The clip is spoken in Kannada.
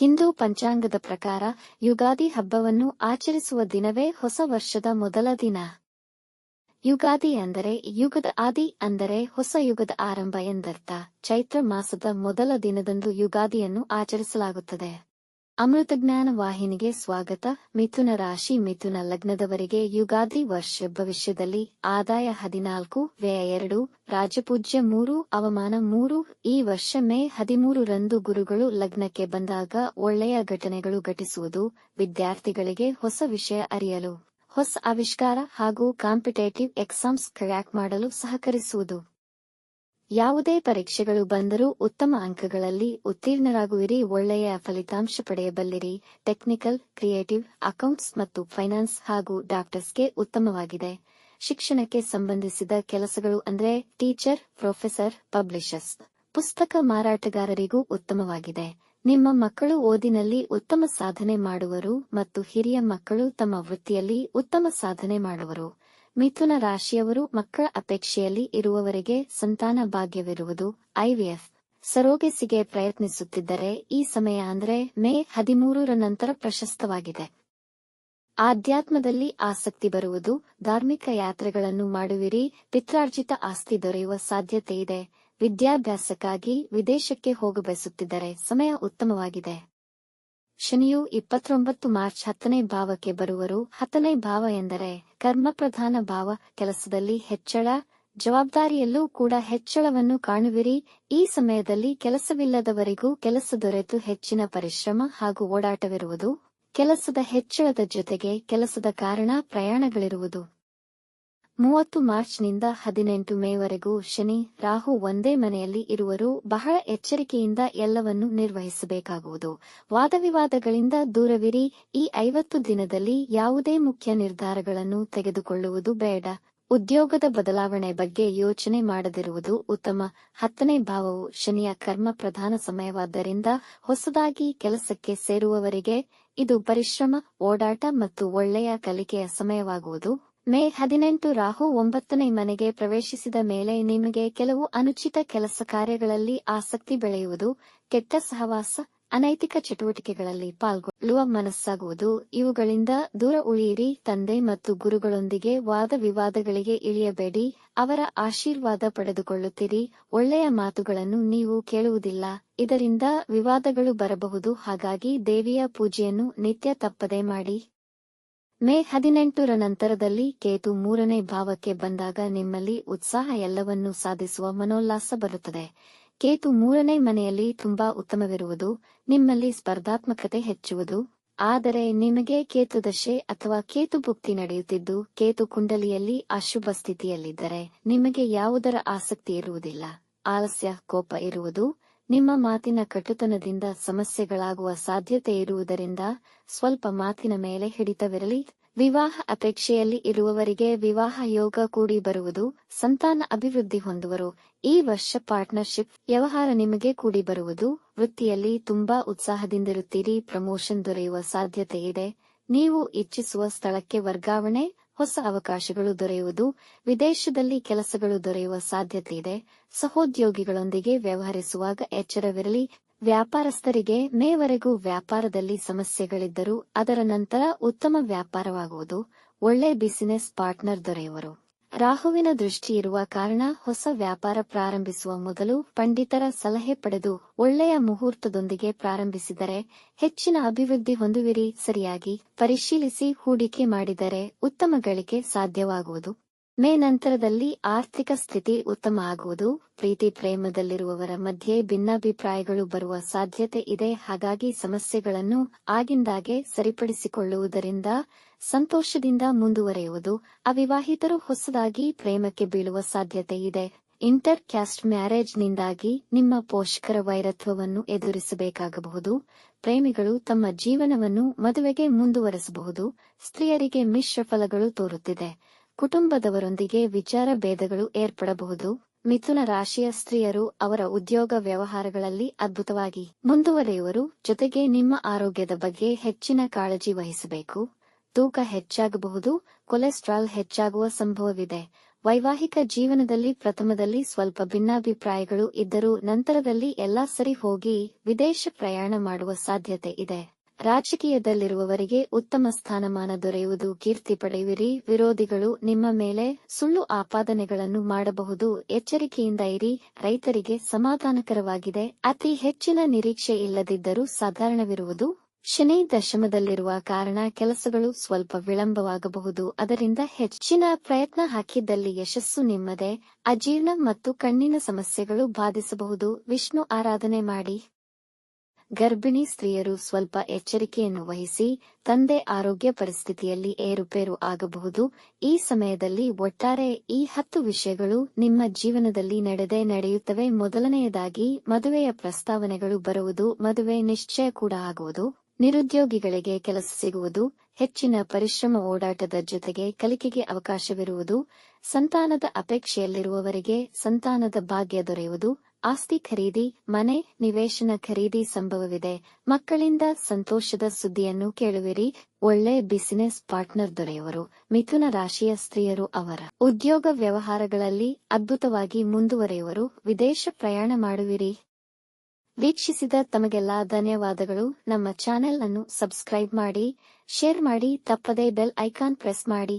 ಹಿಂದೂ ಪಂಚಾಂಗದ ಪ್ರಕಾರ ಯುಗಾದಿ ಹಬ್ಬವನ್ನು ಆಚರಿಸುವ ದಿನವೇ ಹೊಸ ವರ್ಷದ ಮೊದಲ ದಿನ. ಯುಗಾದಿ ಅಂದರೆ ಯುಗದ ಆದಿ ಅಂದರೆ ಹೊಸ ಯುಗದ ಆರಂಭ ಎಂದರ್ಥ. ಚೈತ್ರ ಮಾಸದ ಮೊದಲ ದಿನದಂದು ಯುಗಾದಿಯನ್ನು ಆಚರಿಸಲಾಗುತ್ತದೆ. ಅಮೃತಜ್ಞಾನ ವಾಹಿನಿಗೆ ಸ್ವಾಗತ. ಮಿಥುನ ರಾಶಿ ಮಿಥುನ ಲಗ್ನದವರಿಗೆ ಯುಗಾದಿ ವರ್ಷ ಭವಿಷ್ಯದಲ್ಲಿ ಆದಾಯ ಹದಿನಾಲ್ಕು, ವ್ಯಯ ಎರಡು, ರಾಜಪೂಜ್ಯ ಮೂರು, ಅವಮಾನ ಮೂರು. ಈ ವರ್ಷ ಮೇ ಹದಿಮೂರರಂದು ಗುರುಗಳು ಲಗ್ನಕ್ಕೆ ಬಂದಾಗ ಒಳ್ಳೆಯ ಘಟನೆಗಳು ಘಟಿಸುವುದು, ವಿದ್ಯಾರ್ಥಿಗಳಿಗೆ ಹೊಸ ವಿಷಯ ಅರಿಯಲು, ಹೊಸ ಆವಿಷ್ಕಾರ ಹಾಗೂ ಕಾಂಪಿಟೇಟಿವ್ ಎಕ್ಸಾಮ್ಸ್ ಕ್ರ್ಯಾಕ್ ಮಾಡಲು ಸಹಕರಿಸುವುದು. ಯಾವುದೇ ಪರೀಕ್ಷೆಗಳು ಬಂದರೂ ಉತ್ತಮ ಅಂಕಗಳಲ್ಲಿ ಉತ್ತೀರ್ಣರಾಗುವಿರಿ, ಒಳ್ಳೆಯ ಫಲಿತಾಂಶ ಪಡೆಯಬಲ್ಲಿರಿ. ಟೆಕ್ನಿಕಲ್, ಕ್ರಿಯೇಟಿವ್, ಅಕೌಂಟ್ಸ್ ಮತ್ತು ಫೈನಾನ್ಸ್ ಹಾಗೂ ಡಾಕ್ಟರ್ಸ್ಗೆ ಉತ್ತಮವಾಗಿದೆ. ಶಿಕ್ಷಣಕ್ಕೆ ಸಂಬಂಧಿಸಿದ ಕೆಲಸಗಳು ಅಂದ್ರೆ ಟೀಚರ್, ಪ್ರೊಫೆಸರ್, ಪಬ್ಲಿಷರ್ಸ್. ಪುಸ್ತಕ ಮಾರಾಟಗಾರರಿಗೂ ಉತ್ತಮವಾಗಿದೆ. ನಿಮ್ಮ ಮಕ್ಕಳು ಓದಿನಲ್ಲಿ ಉತ್ತಮ ಸಾಧನೆ ಮಾಡುವರು ಮತ್ತು ಹಿರಿಯ ಮಕ್ಕಳು ತಮ್ಮ ವೃತ್ತಿಯಲ್ಲಿ ಉತ್ತಮ ಸಾಧನೆ ಮಾಡುವರು. ಮಿಥುನ ರಾಶಿಯವರು ಮಕ್ಕಳ ಅಪೇಕ್ಷೆಯಲ್ಲಿ ಇರುವವರಿಗೆ ಸಂತಾನ ಭಾಗ್ಯವಿರುವುದು ಐವಿಎಫ್. ಸರೋಗೆಸಿಗೆ ಪ್ರಯತ್ನಿಸುತ್ತಿದ್ದರೆ ಈ ಸಮಯ ಅಂದರೆ ಮೇ ಹದಿಮೂರರ ನಂತರ ಪ್ರಶಸ್ತವಾಗಿದೆ. ಆಧ್ಯಾತ್ಮದಲ್ಲಿ ಆಸಕ್ತಿ ಬರುವುದು, ಧಾರ್ಮಿಕ ಯಾತ್ರೆಗಳನ್ನು ಮಾಡುವಿರಿ, ಪಿತ್ರಾರ್ಜಿತ ಆಸ್ತಿ ದೊರೆಯುವ ಸಾಧ್ಯತೆ ಇದೆ. ವಿದ್ಯಾಭ್ಯಾಸಕ್ಕಾಗಿ ವಿದೇಶಕ್ಕೆ ಹೋಗಬಯಸುತ್ತಿದ್ದರೆ ಸಮಯ ಉತ್ತಮವಾಗಿದೆ. ಶನಿಯು ಇಪ್ಪತ್ತೊಂಬತ್ತು ಮಾರ್ಚ್ ಹತ್ತನೇ ಭಾವಕ್ಕೆ ಬರುವರು. ಹತ್ತನೇ ಭಾವ ಎಂದರೆ ಕರ್ಮಪ್ರಧಾನ ಭಾವ. ಕೆಲಸದಲ್ಲಿ ಹೆಚ್ಚಳ, ಜವಾಬ್ದಾರಿಯಲ್ಲೂ ಕೂಡ ಹೆಚ್ಚಳವನ್ನು ಕಾಣುವಿರಿ. ಈ ಸಮಯದಲ್ಲಿ ಕೆಲಸವಿಲ್ಲದವರಿಗೂ ಕೆಲಸ ದೊರೆತು ಹೆಚ್ಚಿನ ಪರಿಶ್ರಮ ಹಾಗೂ ಓಡಾಟವಿರುವುದು. ಕೆಲಸದ ಹೆಚ್ಚಳದ ಜೊತೆಗೆ ಕೆಲಸದ ಕಾರಣ ಪ್ರಯಾಣಗಳಿರುವುದು. ಮೂವತ್ತು ಮಾರ್ಚ್ನಿಂದ ಹದಿನೆಂಟು ಮೇವರೆಗೂ ಶನಿ, ರಾಹು ಒಂದೇ ಮನೆಯಲ್ಲಿ ಇರುವರು. ಬಹಳ ಎಚ್ಚರಿಕೆಯಿಂದ ಎಲ್ಲವನ್ನು ನಿರ್ವಹಿಸಬೇಕಾಗುವುದು. ವಾದವಿವಾದಗಳಿಂದ ದೂರವಿರಿ. ಈ ಐವತ್ತು ದಿನದಲ್ಲಿ ಯಾವುದೇ ಮುಖ್ಯ ನಿರ್ಧಾರಗಳನ್ನು ತೆಗೆದುಕೊಳ್ಳುವುದು ಬೇಡ. ಉದ್ಯೋಗದ ಬದಲಾವಣೆ ಬಗ್ಗೆ ಯೋಚನೆ ಮಾಡದಿರುವುದು ಉತ್ತಮ. ಹತ್ತನೇ ಭಾವವು ಶನಿಯ ಕರ್ಮ ಪ್ರಧಾನ ಸಮಯವಾದ್ದರಿಂದ ಹೊಸದಾಗಿ ಕೆಲಸಕ್ಕೆ ಸೇರುವವರಿಗೆ ಇದು ಪರಿಶ್ರಮ, ಓಡಾಟ ಮತ್ತು ಒಳ್ಳೆಯ ಕಲಿಕೆಯ ಸಮಯವಾಗುವುದು. ಮೇ ಹದಿನೆಂಟು ರಾಹು ಒಂಬತ್ತನೇ ಮನೆಗೆ ಪ್ರವೇಶಿಸಿದ ಮೇಲೆ ನಿಮಗೆ ಕೆಲವು ಅನುಚಿತ ಕೆಲಸ ಕಾರ್ಯಗಳಲ್ಲಿ ಆಸಕ್ತಿ ಬೆಳೆಯುವುದು, ಕೆಟ್ಟ ಸಹವಾಸ, ಅನೈತಿಕ ಚಟುವಟಿಕೆಗಳಲ್ಲಿ ಪಾಲ್ಗೊಳ್ಳುವ ಮನಸ್ಸಾಗುವುದು, ಇವುಗಳಿಂದ ದೂರ ಉಳಿಯಿರಿ, ತಂದೆ ಮತ್ತು ಗುರುಗಳೊಂದಿಗೆ ವಾದ ವಿವಾದಗಳಿಗೆ ಇಳಿಯಬೇಡಿ, ಅವರ ಆಶೀರ್ವಾದ ಪಡೆದುಕೊಳ್ಳುತ್ತೀರಿ, ಒಳ್ಳೆಯ ಮಾತುಗಳನ್ನು ನೀವು ಕೇಳುವುದಿಲ್ಲ, ಇದರಿಂದ ವಿವಾದಗಳು ಬರಬಹುದು, ಹಾಗಾಗಿ ದೇವಿಯ ಪೂಜೆಯನ್ನು ನಿತ್ಯ ತಪ್ಪದೆ ಮಾಡಿ. ಮೇ ಹದಿನೆಂಟರ ನಂತರದಲ್ಲಿ ಕೇತು ಮೂರನೇ ಭಾವಕ್ಕೆ ಬಂದಾಗ ನಿಮ್ಮಲ್ಲಿ ಉತ್ಸಾಹ ಎಲ್ಲವನ್ನೂ ಸಾಧಿಸುವ ಮನೋಲ್ಲಾಸ ಬರುತ್ತದೆ. ಕೇತು ಮೂರನೇ ಮನೆಯಲ್ಲಿ ತುಂಬಾ ಉತ್ತಮವಿರುವುದು, ನಿಮ್ಮಲ್ಲಿ ಸ್ಪರ್ಧಾತ್ಮಕತೆ ಹೆಚ್ಚುವುದು. ಆದರೆ ನಿಮಗೆ ಕೇತು ದಶೆ ಅಥವಾ ಕೇತು ಭುಕ್ತಿ ನಡೆಯುತ್ತಿದ್ದು, ಕೇತು ಕುಂಡಲಿಯಲ್ಲಿ ಅಶುಭ ಸ್ಥಿತಿಯಲ್ಲಿದ್ದರೆ ನಿಮಗೆ ಯಾವುದರ ಆಸಕ್ತಿ ಇರುವುದಿಲ್ಲ. ಆಲಸ್ಯ, ಕೋಪ ಇರುವುದು ನಿಮ್ಮ ಮಾತಿನ ಕಟ್ಟುತನದಿಂದ ಸಮಸ್ಯೆಗಳಾಗುವ ಸಾಧ್ಯತೆ ಇರುವುದರಿಂದ ಸ್ವಲ್ಪ ಮಾತಿನ ಮೇಲೆ ಹಿಡಿತವಿರಲಿ. ವಿವಾಹ ಅಪೇಕ್ಷೆಯಲ್ಲಿ ಇರುವವರಿಗೆ ವಿವಾಹ ಯೋಗ ಕೂಡಿ ಬರುವುದು ಸಂತಾನ ಅಭಿವೃದ್ಧಿ ಹೊಂದುವರು. ಈ ವರ್ಷ ಪಾರ್ಟ್ನರ್ಶಿಪ್ ವ್ಯವಹಾರ ನಿಮಗೆ ಕೂಡಿ ಬರುವುದು. ವೃತ್ತಿಯಲ್ಲಿ ತುಂಬಾ ಉತ್ಸಾಹದಿಂದಿರುತ್ತೀರಿ. ಪ್ರಮೋಷನ್ ದೊರೆಯುವ ಸಾಧ್ಯತೆ ಇದೆ. ನೀವು ಇಚ್ಛಿಸುವ ಸ್ಥಳಕ್ಕೆ ವರ್ಗಾವಣೆ ಹೊಸ ಅವಕಾಶಗಳು ದೊರೆಯುವುದು, ವಿದೇಶದಲ್ಲಿ ಕೆಲಸಗಳು ದೊರೆಯುವ ಸಾಧ್ಯತೆ ಇದೆ ಸಹೋದ್ಯೋಗಿಗಳೊಂದಿಗೆ ವ್ಯವಹರಿಸುವಾಗ ಎಚ್ಚರವಿರಲಿ. ವ್ಯಾಪಾರಸ್ಥರಿಗೆ ಮೇವರೆಗೂ ವ್ಯಾಪಾರದಲ್ಲಿ ಸಮಸ್ಯೆಗಳಿದ್ದರೂ ಅದರ ನಂತರ ಉತ್ತಮ ವ್ಯಾಪಾರವಾಗುವುದು. ಒಳ್ಳೆ ಬಿಸಿನೆಸ್ ಪಾರ್ಟ್ನರ್ ದೊರೆಯುವರು. ರಾಹುವಿನ ದೃಷ್ಟಿ ಇರುವ ಕಾರಣ ಹೊಸ ವ್ಯಾಪಾರ ಪ್ರಾರಂಭಿಸುವ ಮೊದಲು ಪಂಡಿತರ ಸಲಹೆ ಪಡೆದು ಒಳ್ಳೆಯ ಮುಹೂರ್ತದೊಂದಿಗೆ ಪ್ರಾರಂಭಿಸಿದರೆ ಹೆಚ್ಚಿನ ಅಭಿವೃದ್ಧಿ ಹೊಂದುವಿರಿ ಸರಿಯಾಗಿ ಪರಿಶೀಲಿಸಿ ಹೂಡಿಕೆ ಮಾಡಿದರೆ ಉತ್ತಮ ಗಳಿಕೆ ಸಾಧ್ಯವಾಗುವುದು. ಮೇ ನಂತರದಲ್ಲಿ ಆರ್ಥಿಕ ಸ್ಥಿತಿ ಉತ್ತಮ ಆಗುವುದು. ಪ್ರೀತಿ ಪ್ರೇಮದಲ್ಲಿರುವವರ ಮಧ್ಯೆ ಭಿನ್ನಾಭಿಪ್ರಾಯಗಳು ಬರುವ ಸಾಧ್ಯತೆ ಇದೆ. ಹಾಗಾಗಿ ಸಮಸ್ಯೆಗಳನ್ನು ಆಗಿಂದಾಗೆ ಸರಿಪಡಿಸಿಕೊಳ್ಳುವುದರಿಂದ ಸಂತೋಷದಿಂದ ಮುಂದುವರೆಯುವುದು. ಅವಿವಾಹಿತರು ಹೊಸದಾಗಿ ಪ್ರೇಮಕ್ಕೆ ಬೀಳುವ ಸಾಧ್ಯತೆ ಇದೆ. ಇಂಟರ್ ಕ್ಯಾಸ್ಟ್ ಮ್ಯಾರೇಜ್ನಿಂದಾಗಿ ನಿಮ್ಮ ಪೋಷಕರ ವೈರತ್ವವನ್ನು ಎದುರಿಸಬೇಕಾಗಬಹುದು. ಪ್ರೇಮಿಗಳು ತಮ್ಮ ಜೀವನವನ್ನು ಮದುವೆಗೆ ಮುಂದುವರೆಸಬಹುದು. ಸ್ತ್ರೀಯರಿಗೆ ಮಿಶ್ರ ಫಲಗಳು ತೋರುತ್ತಿದೆ. ಕುಟುಂಬದವರೊಂದಿಗೆ ವಿಚಾರ ಭೇದಗಳು ಏರ್ಪಡಬಹುದು. ಮಿಥುನ ರಾಶಿಯ ಸ್ತ್ರೀಯರು ಅವರ ಉದ್ಯೋಗ ವ್ಯವಹಾರಗಳಲ್ಲಿ ಅದ್ಭುತವಾಗಿ ಮುಂದುವರೆಯುವರು. ಜೊತೆಗೆ ನಿಮ್ಮ ಆರೋಗ್ಯದ ಬಗ್ಗೆ ಹೆಚ್ಚಿನ ಕಾಳಜಿ ವಹಿಸಬೇಕು. ತೂಕ ಹೆಚ್ಚಾಗಬಹುದು, ಕೊಲೆಸ್ಟ್ರಾಲ್ ಹೆಚ್ಚಾಗುವ ಸಂಭವವಿದೆ. ವೈವಾಹಿಕ ಜೀವನದಲ್ಲಿ ಪ್ರಥಮದಲ್ಲಿ ಸ್ವಲ್ಪ ಭಿನ್ನಾಭಿಪ್ರಾಯಗಳು ಇದ್ದರೂ ನಂತರದಲ್ಲಿ ಎಲ್ಲಾ ಸರಿ ಹೋಗಿ ವಿದೇಶ ಪ್ರಯಾಣ ಮಾಡುವ ಸಾಧ್ಯತೆ ಇದೆ. ರಾಜಕೀಯದಲ್ಲಿರುವವರಿಗೆ ಉತ್ತಮ ಸ್ಥಾನಮಾನ ದೊರೆಯುವುದು ಕೀರ್ತಿ ಪಡೆಯುವಿರಿ ವಿರೋಧಿಗಳು ನಿಮ್ಮ ಮೇಲೆ ಸುಳ್ಳು ಆಪಾದನೆಗಳನ್ನು ಮಾಡಬಹುದು. ಎಚ್ಚರಿಕೆಯಿಂದ ಇರಿ. ರೈತರಿಗೆ ಸಮಾಧಾನಕರವಾಗಿದೆ. ಅತಿ ಹೆಚ್ಚಿನ ನಿರೀಕ್ಷೆ ಇಲ್ಲದಿದ್ದರೂ ಸಾಧಾರಣವಿರುವುದು ಶನಿ ದಶಮದಲ್ಲಿರುವ ಕಾರಣ ಕೆಲಸಗಳು ಸ್ವಲ್ಪ ವಿಳಂಬವಾಗಬಹುದು. ಅದರಿಂದ ಹೆಚ್ಚಿನ ಪ್ರಯತ್ನ ಹಾಕಿದ್ದಲ್ಲಿ ಯಶಸ್ಸು ನಿಮ್ಮದೇ, ಅಜೀರ್ಣ ಮತ್ತು ಕಣ್ಣಿನ ಸಮಸ್ಯೆಗಳು ಬಾಧಿಸಬಹುದು. ವಿಷ್ಣು ಆರಾಧನೆ ಮಾಡಿ. ಗರ್ಭಿಣಿ ಸ್ತ್ರೀಯರು ಸ್ವಲ್ಪ ಎಚ್ಚರಿಕೆಯನ್ನು ವಹಿಸಿ, ತಂದೆ ಆರೋಗ್ಯ ಪರಿಸ್ಥಿತಿಯಲ್ಲಿ ಏರುಪೇರು ಆಗಬಹುದು. ಈ ಸಮಯದಲ್ಲಿ ಒಟ್ಟಾರೆ ಈ ಹತ್ತು ವಿಷಯಗಳು ನಿಮ್ಮ ಜೀವನದಲ್ಲಿ ನಡೆದೇ ನಡೆಯುತ್ತವೆ. ಮೊದಲನೆಯದಾಗಿ ಮದುವೆಯ ಪ್ರಸ್ತಾವನೆಗಳು ಬರುವುದು, ಮದುವೆ ನಿಶ್ಚಯ ಕೂಡ ಆಗುವುದು. ನಿರುದ್ಯೋಗಿಗಳಿಗೆ ಕೆಲಸ ಸಿಗುವುದು, ಹೆಚ್ಚಿನ ಪರಿಶ್ರಮ ಓಡಾಟದ ಜೊತೆಗೆ ಕಲಿಕೆಗೆ ಅವಕಾಶವಿರುವುದು, ಸಂತಾನದ ಅಪೇಕ್ಷೆಯಲ್ಲಿರುವವರಿಗೆ ಸಂತಾನದ ಭಾಗ್ಯ ದೊರೆಯುವುದು, ಆಸ್ತಿ ಖರೀದಿ, ಮನೆ ನಿವೇಶನ ಖರೀದಿ ಸಂಭವವಿದೆ. ಮಕ್ಕಳಿಂದ ಸಂತೋಷದ ಸುದ್ದಿಯನ್ನು ಕೇಳುವಿರಿ. ಒಳ್ಳೆ ಬಿಸಿನೆಸ್ ಪಾರ್ಟ್ನರ್ ದೊರೆಯುವರು. ಮಿಥುನ ರಾಶಿಯ ಸ್ತ್ರೀಯರು ಅವರ ಉದ್ಯೋಗ ವ್ಯವಹಾರಗಳಲ್ಲಿ ಅದ್ಭುತವಾಗಿ ಮುಂದುವರೆಯುವರು. ವಿದೇಶ ಪ್ರಯಾಣ ಮಾಡುವಿರಿ. ವೀಕ್ಷಿಸಿದ ತಮಗೆಲ್ಲ ಧನ್ಯವಾದಗಳು. ನಮ್ಮ ಚಾನೆಲ್ ಅನ್ನು ಸಬ್ಸ್ಕ್ರೈಬ್ ಮಾಡಿ, ಶೇರ್ ಮಾಡಿ, ತಪ್ಪದೇ ಬೆಲ್ ಐಕಾನ್ ಪ್ರೆಸ್ ಮಾಡಿ.